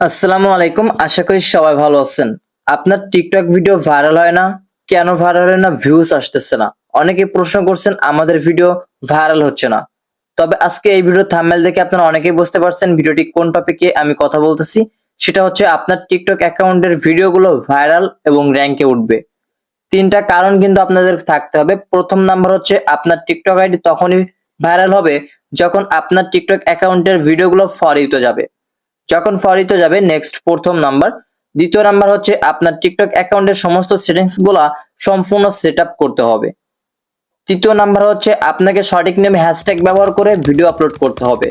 আসসালামু আলাইকুম, আশা করি সবাই ভালো আছেন। আপনার টিকটক ভিডিও ভাইরাল হয় না? কেন ভাইরাল হয় না? ভিউজ আসতেছে না। অনেকে প্রশ্ন করছেন, আমাদের ভিডিও ভাইরাল হচ্ছে না। তবে আজকে এই ভিডিও থাম্বনেল দেখে আপনারা অনেকেই বুঝতে পারছেন ভিডিওটি কোন টপিকে আমি কথা বলতেছি। সেটা হচ্ছে আপনার টিকটক অ্যাকাউন্টের ভিডিওগুলো ভাইরাল এবং র্যাঙ্কে উঠবে। তিনটা কারণ কিন্তু আপনাদের থাকতে হবে। প্রথম নাম্বার হচ্ছে, আপনার টিকটক আইডি তখনই ভাইরাল হবে যখন আপনার টিকটক অ্যাকাউন্টের ভিডিওগুলো ফরিত যাবে। যখন ফরিত যাবে নেক্সট প্রথম নাম্বার দ্বিতীয় নাম্বার হচ্ছে আপনার টিকটক অ্যাকাউন্টের সমস্ত সেটিংসগুলা সম্পূর্ণ সেট করতে হবে। তৃতীয় নাম্বার হচ্ছে আপনাকে সঠিক নিয়মে হ্যাশট্যাগ ব্যবহার করে ভিডিও আপলোড করতে হবে।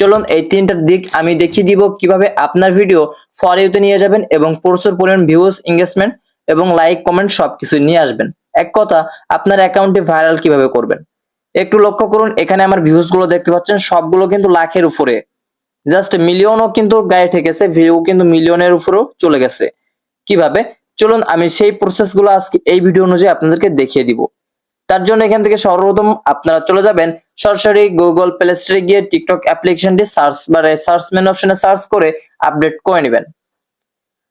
চলুন এই তিনটার দিক আমি দেখিয়ে দিব কীভাবে আপনার ভিডিও ফর নিয়ে যাবেন এবং প্রচুর পরিমাণ ভিউজ এঙ্গেজমেন্ট এবং লাইক কমেন্ট সবকিছু নিয়ে আসবেন। এক কথা, আপনার অ্যাকাউন্টে ভাইরাল কীভাবে করবেন? একটু লক্ষ্য করুন, এখানে আমার ভিউজগুলো দেখতে পাচ্ছেন, সবগুলো কিন্তু লাখের উপরে। জাস্ট মিলিয়নও কিন্তু গায়ে ঠেকেছে ভিউ কিন্তু মিলিয়নের উপরেও চলে গেছে। কীভাবে? চলুন, আমি সেই প্রসেসগুলো আজকে এই ভিডিও অনুযায়ী আপনাদেরকে দেখিয়ে দিব। তার জন্য এখান থেকে সর্বপ্রথম আপনারা চলে যাবেন, সরাসরি গুগল প্লে স্টোরে গিয়ে টিকটক অ্যাপ্লিকেশনটি সার্চ বা সার্চ মেনু অপশনে সার্চ করে আপডেট করে নেবেন।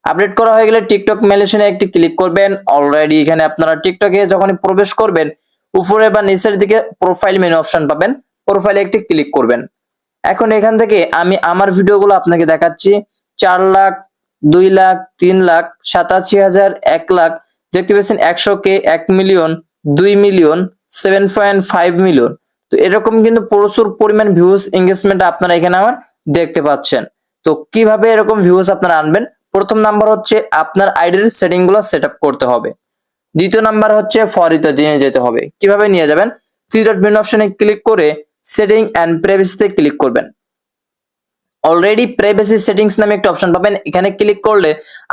আপডেট করা হয়ে গেলে টিকটক মেলেশনে একটি ক্লিক করবেন। অলরেডি এখানে আপনারা টিকটকে যখনই প্রবেশ করবেন, উপরে বা নিচের দিকে প্রোফাইল মেনু অপশন পাবেন প্রোফাইলে একটি ক্লিক করবেন। এখন এখান থেকে আমি আমার ভিডিওগুলো আপনাকে দেখাচ্ছি। চার লাখ, দুই লাখ, তিন লাখ, সাতাশি হাজার, এক লাখ। দেখতে পাচ্ছেন একশো কে, এক মিলিয়ন, দুই million, seven point five million. তো এরকম কিন্তু প্রচুর পরিমাণ ভিউজ এঙ্গেজমেন্ট আপনারা এখানে আমার দেখতে পাচ্ছেন। তো কীভাবে এরকম ভিউজ আপনারা আনবেন? প্রথম নাম্বার হচ্ছে আপনার আইডির সেটিংগুলো সেট করতে হবে। দ্বিতীয় নাম্বার হচ্ছে ফরিতে নিয়ে যেতে হবে। কীভাবে নিয়ে যাবেন? থ্রি ডট মেনু অপশনে ক্লিক করে সেটিং অ্যান্ড প্রাইভেসিতে ক্লিক করবেন। অলরেডি প্রাইভেসি সেটিংস নামে একটা অপশন পাবেন। এখানে ক্লিক করলে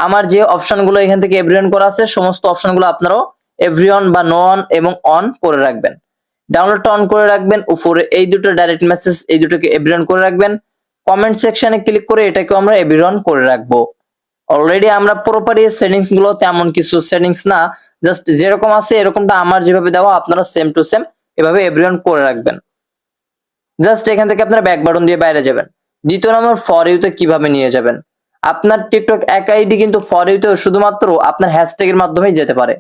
আমার যে অপশনগুলো এখান থেকে এভরিওয়ান করা আছে, সমস্ত অপশনগুলো আপনারাও এভরিওয়ান বা নো অন এবং অন করে রাখবেন। ডাউনলোডটা অন করে রাখবেন। উপরে এই দুটো ডাইরেক্ট মেসেজ এই দুটোকে এভরিওয়ান করে রাখবেন। কমেন্ট সেকশনে ক্লিক করে এটাকে আমরা এভরিওয়ান করে রাখব। অলরেডি আমরা প্রপারলি সেটিংসগুলো তেমন কিছু সেটিংস না জাস্ট যেরকম আছে এরকমটা আমার যেভাবে দেওয়া, আপনারা সেম টু সেম এভাবে এভরিওয়ান করে রাখবেন। জাস্ট এখান থেকে আপনারা ব্যাক বাটন দিয়ে বাইরে যাবেন। দ্বিতীয় নম্বর ফর ইউতে কীভাবে নিয়ে যাবেন? আপনার টিকটক এক আইডি কিন্তু ফর ইউতে শুধুমাত্র আপনার হ্যাশট্যাগের মাধ্যমেই যেতে পারে।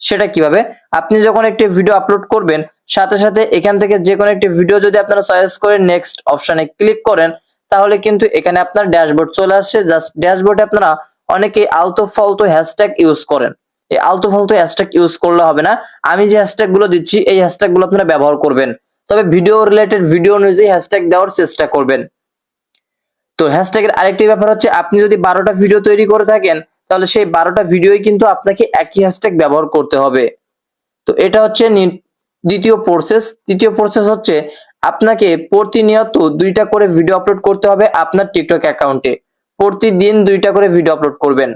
সেটা কীভাবে? আপনি যখন একটি ভিডিও আপলোড করবেন, সাথে সাথে এখান থেকে যে কোনো একটি ভিডিও যদি আপনারা চয়েস করে নেক্সট অপশনে ক্লিক করেন, তাহলে কিন্তু এখানে আপনার ড্যাশবোর্ড চলে আসছে জাস্ট ড্যাশবোর্ডে আপনারা অনেকে আলতো ফালতু হ্যাশট্যাগ ইউজ করেন। এই আলতো ফালতু হ্যাশট্যাগ ইউজ করলে হবে না। আমি যে হ্যাশট্যাগগুলো দিচ্ছি, এই হ্যাশট্যাগগুলো আপনারা ব্যবহার করবেন। তবে ভিডিও রিলেটেড ভিডিও অনুযায়ী হ্যাশট্যাগ দেওয়ার চেষ্টা করবেন। তো হ্যাশট্যাগের আরেকটি ব্যাপার হচ্ছে, আপনি যদি বারোটা ভিডিও তৈরি করে থাকেন, তাহলে সেই বারোটা ভিডিওই কিন্তু আপনাকে একই হ্যাশট্যাগ ব্যবহার করতে হবে। তো এটা হচ্ছে দ্বিতীয় প্রসেস তৃতীয় প্রসেস হচ্ছে, আপনাকে প্রতিনিয়ত দুইটা করে ভিডিও আপলোড করতে হবে আপনার টিকটক অ্যাকাউন্টে প্রতিদিন দুইটা করে ভিডিও আপলোড করবেন।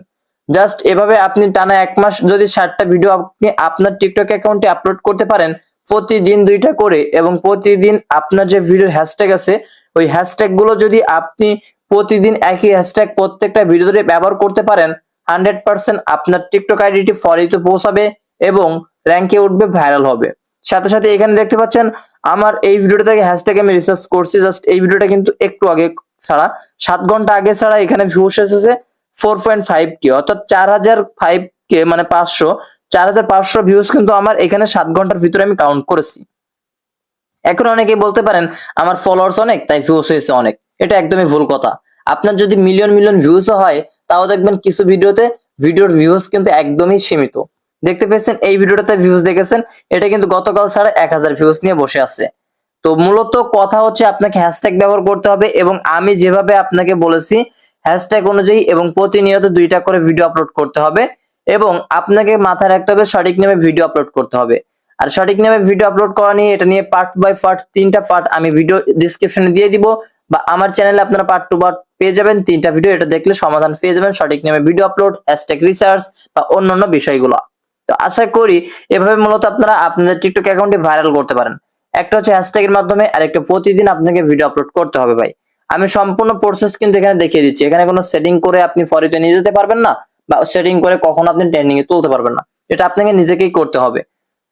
জাস্ট এভাবে আপনি টানা এক মাস যদি ষাটটা ভিডিও আপনি আপনার টিকটক অ্যাকাউন্টে আপলোড করতে পারেন প্রতিদিন দুইটা করে এবং প্রতিদিন আপনার যে ভিডিও হ্যাশট্যাগ আছে, ওই হ্যাশট্যাগগুলো যদি আপনি প্রতিদিন একই হ্যাশট্যাগ প্রত্যেকটা ভিডিওতে ব্যবহার করতে পারেন হান্ড্রেড পার্সেন্ট আপনার টিকটক আইডিটি ফরিতে পৌঁছাবে এবং র্যাঙ্কে উঠবে ভাইরাল হবে। সাথে সাথে এখানে দেখতে পাচ্ছেন, আমার এই ভিডিওটা থেকে হ্যাশট্যাগ আমি রিসার্চ করছি জাস্ট এই ভিডিওটা কিন্তু একটু আগে ছাড়া, সাত ঘণ্টা আগে ছাড়া এখানে ভিউস এসেছে ফোর পয়েন্ট ফাইভ কে অর্থাৎ চার হাজার ফাইভ কে মানে পাঁচশো। চার হাজার পাঁচশো ভিউজ কিন্তু আমার এখানে সাত ঘণ্টার ভিতরে আমি কাউন্ট করেছি। এখন অনেকে বলতে পারেন, আমার ফলোয়ার্স অনেক, তাই ভিউস হয়েছে অনেক। এটা একদমই ভুল কথা। আপনার যদি মিলিয়ন মিলিয়ন ভিউসও হয়, তাও দেখবেন কিছু ভিডিওতে ভিডিওর ভিউজ কিন্তু একদমই সীমিত। দেখতে পেয়েছেন, এই ভিডিওটাতে ভিউজ দেখেছেন, এটা কিন্তু গতকাল ছাড়া এক হাজার ভিউজ নিয়ে বসে আছে। তো মূলত কথা হচ্ছে আপনাকে হ্যাশট্যাগ ব্যবহার করতে হবে এবং আমি যেভাবে আপনাকে বলেছি হ্যাশট্যাগ অনুযায়ী এবং প্রতিনিয়ত দুইটা করে ভিডিও আপলোড করতে হবে। এবং আপনাকে মাথায় রাখতে হবে সঠিক নামে ভিডিও আপলোড করতে হবে। আর সঠিক নামে ভিডিও আপলোড করা নিয়ে এটা নিয়ে পার্ট বাই পার্ট তিনটা পার্ট আমি ভিডিও ডিসক্রিপশনে দিয়ে দিব বা আমার চ্যানেলে আপনারা পার্ট টু পার্ট পেয়ে যাবেন, তিনটা ভিডিও এটা দেখলে সমাধান পেয়ে যাবেন সঠিক নামে ভিডিও আপলোড হ্যাশট্যাগ রিসার্চ বা অন্যান্য বিষয়গুলো। তো আশা করি এভাবে মূলত আপনারা আপনাদের টিকটক অ্যাকাউন্টে ভাইরাল করতে পারেন। একটা হচ্ছে হ্যাশট্যাগের মাধ্যমে আর একটা প্রতিদিন আপনাকে ভিডিও আপলোড করতে হবে ভাই। আমি সম্পূর্ণ প্রসেস কিন্তু এখানে দেখিয়ে দিচ্ছি। এখানে কোনো সেটিং করে আপনি ফরিতে নিয়ে যেতে পারবেন না। বা সেটিং করে কখনো আপনি ট্রেন্ডিং এ তুলতে পারবেন না। এটা আপনাকে নিজেকেই করতে হবে।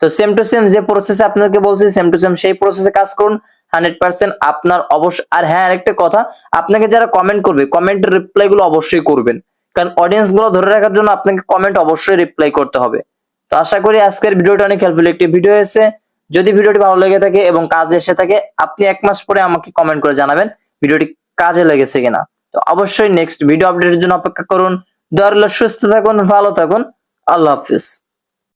তো সেম টু সেম যে প্রসেসে আপনাকে বলছি সেম টু সেম সেই প্রসেসে কাজ করুন। হান্ড্রেড পার্সেন্ট আপনার অবশ্য আর হ্যাঁ আরেকটা কথা, আপনাকে যারা কমেন্ট করবে কমেন্টের রিপ্লাই গুলো অবশ্যই করবেন। কারণ অডিয়েন্সগুলো ধরে রাখার জন্য আপনাকে কমেন্ট অবশ্যই রিপ্লাই করতে হবে। তো আশা করি আজকের ভিডিওটা অনেক হেল্পফুল একটি ভিডিও হয়েছে। যদি ভিডিওটি ভালো লেগে থাকে এবং কাজে এসে থাকে, আপনি এক মাস পরে আমাকে কমেন্ট করে জানাবেন ভিডিওটি কাজে লেগেছে কিনা। তো অবশ্যই নেক্সট ভিডিও আপডেটের জন্য অপেক্ষা করুন। দয়ার সুস্থ থাকুন ভালো থাকুন। আল্লাহ হাফিজ।